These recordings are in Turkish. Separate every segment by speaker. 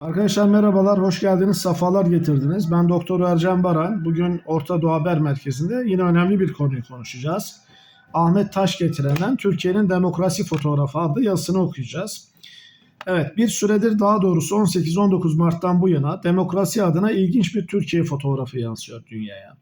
Speaker 1: Arkadaşlar merhabalar, hoş geldiniz, safalar getirdiniz. Ben Doktor Ercan Baran. Bugün Orta Doğu Haber Merkezi'nde yine önemli bir konuyu konuşacağız. Ahmet Taş getirenden Türkiye'nin Demokrasi Fotoğrafı adlı yazısını okuyacağız. Evet, bir süredir daha doğrusu 18-19 Mart'tan bu yana demokrasi adına ilginç bir Türkiye fotoğrafı yansıyor dünyaya.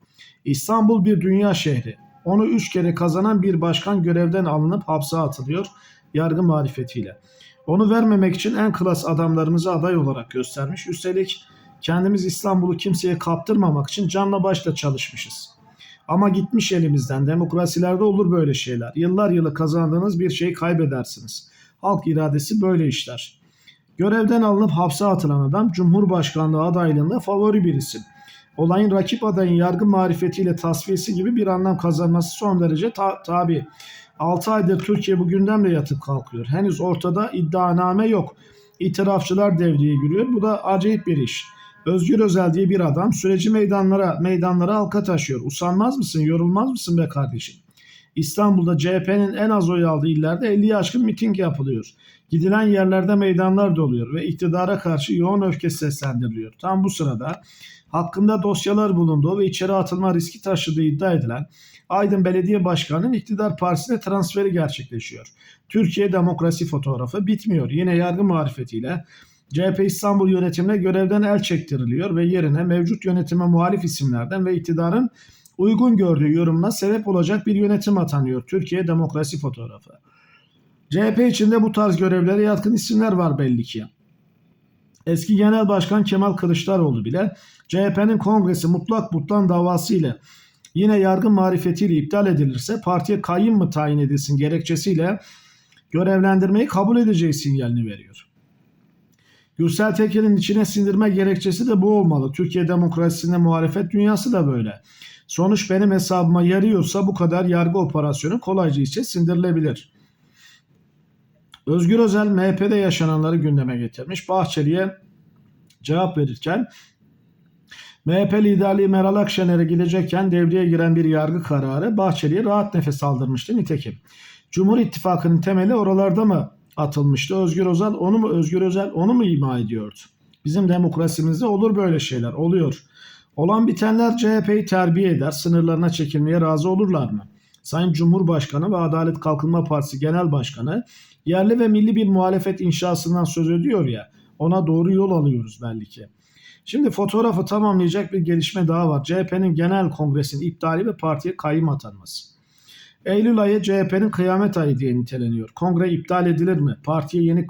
Speaker 1: İstanbul bir dünya şehri. Onu üç kere kazanan bir başkan görevden alınıp hapse atılıyor yargı marifetiyle. Onu vermemek için en klas adamlarımızı aday olarak göstermiş. Üstelik kendimiz İstanbul'u kimseye kaptırmamak için canla başla çalışmışız. Ama gitmiş elimizden. Demokrasilerde olur böyle şeyler. Yıllar yılı kazandığınız bir şeyi kaybedersiniz. Halk iradesi böyle işler. Görevden alınıp hapse atılan adam Cumhurbaşkanlığı adaylığında favori bir isim. Olayın rakip adayın yargı marifetiyle tasfiyesi gibi bir anlam kazanması son derece ta- tabi. 6 aydır Türkiye bu gündemle yatıp kalkıyor. Henüz ortada iddianame yok. İtirafçılar devreye giriyor. Bu da acayip bir iş. Özgür Özel diye bir adam süreci meydanlara meydanlara halka taşıyor. Usanmaz mısın, yorulmaz mısın be kardeşim? İstanbul'da CHP'nin en az oy aldığı illerde 50'yi aşkın miting yapılıyor. Gidilen yerlerde meydanlar doluyor ve iktidara karşı yoğun öfke seslendiriliyor. Tam bu sırada hakkında dosyalar bulunduğu ve içeri atılma riski taşıdığı iddia edilen Aydın Belediye Başkanı'nın iktidar partisine transferi gerçekleşiyor. Türkiye demokrasi fotoğrafı bitmiyor. Yine yargı marifetiyle CHP İstanbul yönetimine görevden el çektiriliyor ve yerine mevcut yönetime muhalif isimlerden ve iktidarın uygun gördüğü yorumuna sebep olacak bir yönetim atanıyor. Türkiye demokrasi fotoğrafı. CHP içinde bu tarz görevlere yatkın isimler var belli ki. Eski Genel Başkan Kemal Kılıçdaroğlu bile CHP'nin kongresi mutlak butlan davası ile yine yargı marifetiyle iptal edilirse partiye kayyım mı tayin edilsin gerekçesiyle görevlendirmeyi kabul edeceği sinyalini veriyor. Gürsel Tekin'in içine sindirme gerekçesi de bu olmalı. Türkiye demokrasisinde muhalefet dünyası da böyle. Sonuç benim hesabıma yarıyorsa bu kadar yargı operasyonu kolayca içe sindirilebilir. Özgür Özel MHP'de yaşananları gündeme getirmiş. Bahçeli'ye cevap verirken MHP liderliği Meral Akşener'e gidecekken devreye giren bir yargı kararı Bahçeli'ye rahat nefes aldırmıştı nitekim. Cumhur İttifakı'nın temeli oralarda mı atılmıştı? Özgür Özel onu mu Özgür Özel onu mu ima ediyordu? Bizim demokrasimizde olur böyle şeyler. Oluyor. Olan bitenler CHP'yi terbiye eder. Sınırlarına çekilmeye razı olurlar mı? Sayın Cumhurbaşkanı ve Adalet Kalkınma Partisi Genel Başkanı yerli ve milli bir muhalefet inşasından söz ediyor ya ona doğru yol alıyoruz belli ki. Şimdi fotoğrafı tamamlayacak bir gelişme daha var. CHP'nin genel kongresinin iptali ve partiye kayyım atanması. Eylül ayı CHP'nin kıyamet ayı diye niteleniyor. Kongre iptal edilir mi? Partiye yeni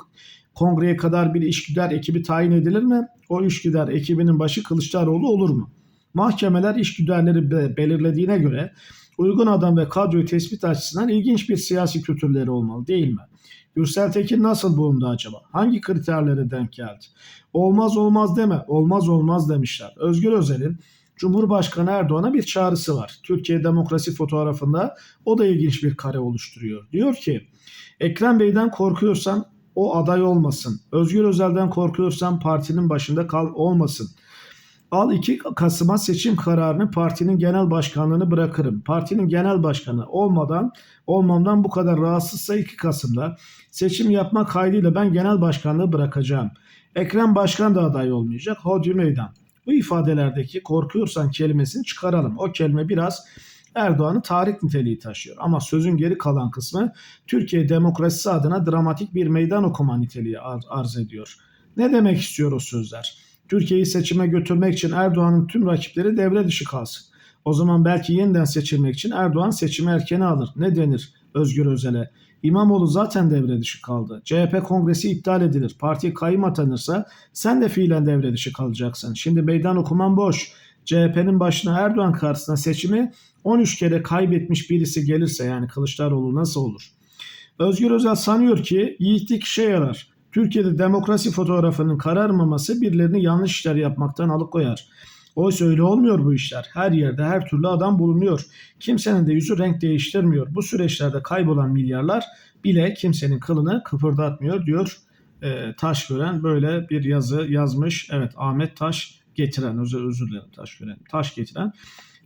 Speaker 1: kongreye kadar bir işgüdar ekibi tayin edilir mi? O işgüdar ekibinin başı Kılıçdaroğlu olur mu? Mahkemeler işgüdarları be- belirlediğine göre uygun adam ve kadroyu tespit açısından ilginç bir siyasi kültürleri olmalı değil mi? Gürsel Tekin nasıl bulundu acaba? Hangi kriterlere denk geldi? Olmaz olmaz deme, olmaz olmaz demişler. Özgür Özel'in Cumhurbaşkanı Erdoğan'a bir çağrısı var. Türkiye demokrasi fotoğrafında o da ilginç bir kare oluşturuyor. Diyor ki Ekrem Bey'den korkuyorsan o aday olmasın. Özgür Özel'den korkuyorsan partinin başında kal olmasın. Al 2 Kasım'a seçim kararını partinin genel başkanlığını bırakırım. Partinin genel başkanı olmadan olmamdan bu kadar rahatsızsa 2 Kasım'da seçim yapmak kaydıyla ben genel başkanlığı bırakacağım. Ekrem Başkan da aday olmayacak. Hodri meydan. Bu ifadelerdeki korkuyorsan kelimesini çıkaralım. O kelime biraz Erdoğan'ın tarih niteliği taşıyor. Ama sözün geri kalan kısmı Türkiye demokrasisi adına dramatik bir meydan okuma niteliği ar- arz ediyor. Ne demek istiyor o sözler? Türkiye'yi seçime götürmek için Erdoğan'ın tüm rakipleri devre dışı kalsın. O zaman belki yeniden seçilmek için Erdoğan seçimi erkene alır. Ne denir Özgür Özel'e? İmamoğlu zaten devre dışı kaldı. CHP kongresi iptal edilir. Parti kayyım atanırsa sen de fiilen devre dışı kalacaksın. Şimdi meydan okuman boş. CHP'nin başına Erdoğan karşısına seçimi 13 kere kaybetmiş birisi gelirse yani Kılıçdaroğlu nasıl olur? Özgür Özel sanıyor ki yiğitlik işe yarar. Türkiye'de demokrasi fotoğrafının kararmaması birilerini yanlış işler yapmaktan alıkoyar. Oysa öyle olmuyor bu işler. Her yerde her türlü adam bulunuyor. Kimsenin de yüzü renk değiştirmiyor. Bu süreçlerde kaybolan milyarlar bile kimsenin kılını kıpırdatmıyor diyor e, Taş gören böyle bir yazı yazmış. Evet Ahmet Taş getiren özür, özür dilerim Taş gören. Taş getiren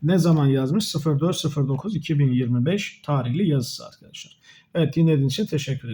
Speaker 1: ne zaman yazmış? 04.09.2025 tarihli yazısı arkadaşlar. Evet dinlediğiniz için teşekkür ederim.